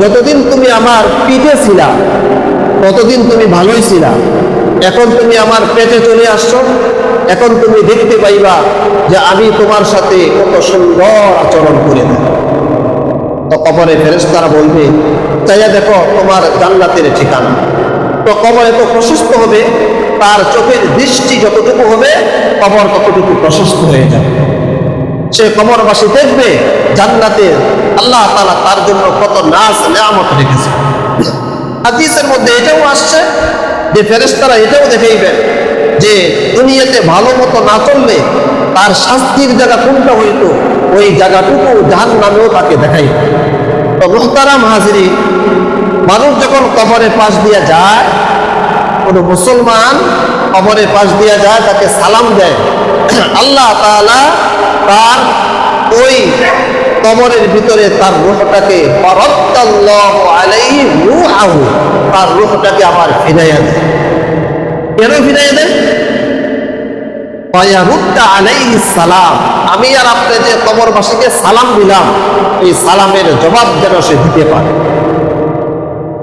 যতদিন তুমি আমার পিঠে ছিলা, ততদিন তুমি ভালোই ছিলা। এখন তুমি আমার পেটে চলে আসছো, এখন তুমি দেখতে পাইবা যে আমি তোমার সাথে কত সুন্দর আচরণ করে দেব তো কবরে ফেরেশতারা বলবে, চাইয়া দেখো তোমার জান্নাতের ঠিকানা। তো কবর এত প্রশস্ত হবে, তার চোখের দৃষ্টি যতটুকু হবে, কবর ততটুকু প্রশস্ত হয়ে যাবে। সে কবরবাসী দেখবে জান্নাতে আল্লাহ তাআলা তার জন্য কত নাচ নেয়ামত রেখেছে। হাদিসের মধ্যে এটাও আসছে যে ফেরেশতারা এটাও দেখাইবেন যে দুনিয়াতে ভালো মতো না চললে তার শাস্তির জায়গা কোনটা হইতো? ওই জায়গাটুকু জাহান নামেও তাকে দেখাইবে। তো মুখতারাম হাজিরি মানুষ যখন কবরে পাশ দিয়া যায়, কোনো মুসলমান কবরে পাশ দিয়া যায়, তাকে সালাম দেয়। আল্লাহ তাআলা তার ওই কবরের ভিতরে তার রূহটাকে তার রূহটাকে আবার ফিরাইয়া দেয়। কেন ফিরাইয়া দেয়? সালাম, আমি আর আপনি যে কবরবাসীকে সালাম দিলাম, এই সালামের জবাব যেন সে দিতে পারে।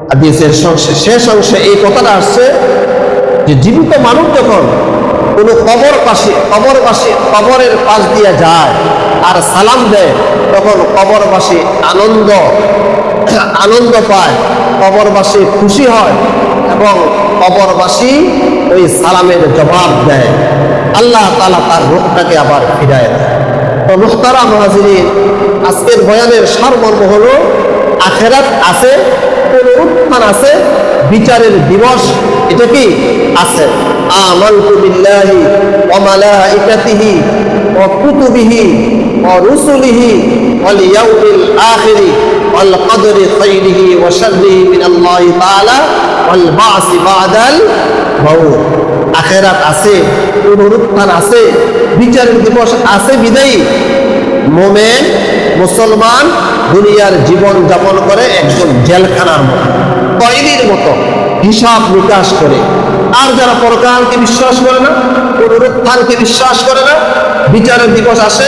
হাদিসের শেষ অংশে এই কথাটা আসছে যে জীবিত মানুষ যখন কোনো কবর পাশে কবরবাসী কবরের পাশ দিয়ে যায় আর সালাম দেয়, তখন কবরবাসী আনন্দ আনন্দ পায় কবরবাসী খুশি হয় এবং কবরবাসী ওই সালামের জবাব দেয়। আল্লাহ তালা তার রূপটাকে আবার ফিরায় দেয়। তো মুখতারা মহাজিরিন আজকের বয়ানের সারমর্ম হলো, আখেরাত আছে পুনরুত্থান আছে, বিচারের দিবস এটা কি আছে? আমানতু বিল্লাহি ওয়া মালাইকাতিহি ওয়া কুতুবিহি ওয়া রুসুলিহি ওয়াল ইয়াউমিল আখিরি ওয়াল কদরি খাইরিহি ওয়া শাররিহি মিনাল্লাহি তাআলা ওয়াল বা'সি বা'দাল মাউত। আখেরাত আছে, পুনরুত্থান আছে, বিচারের দিবস আছে বিদায়ী। মোমেন মুসলমান দুনিয়ার জীবন যাপন করে একজন জেলখানার মতো, কয়েদির মতো, হিসাব নিকাশ করে। আর যারা পরকালকে বিশ্বাস করে না, পুনরুত্থানকে বিশ্বাস করে না, বিচারের দিবস আসে,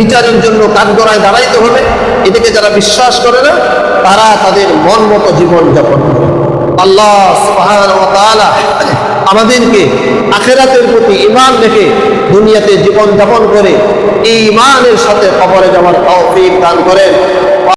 বিচারের জন্য কাঠগড়ায় দাঁড়াইতে হবে এটাকে যারা বিশ্বাস করে না, তারা তাদের মন মতো জীবন যাপন করে। আল্লাহ আমাদেরকে আখেরাতের প্রতি ইমান রেখে দুনিয়াতে জীবনযাপন করে এই ইমানের সাথে কবরে যাওয়ার তৌফিক দান করেন।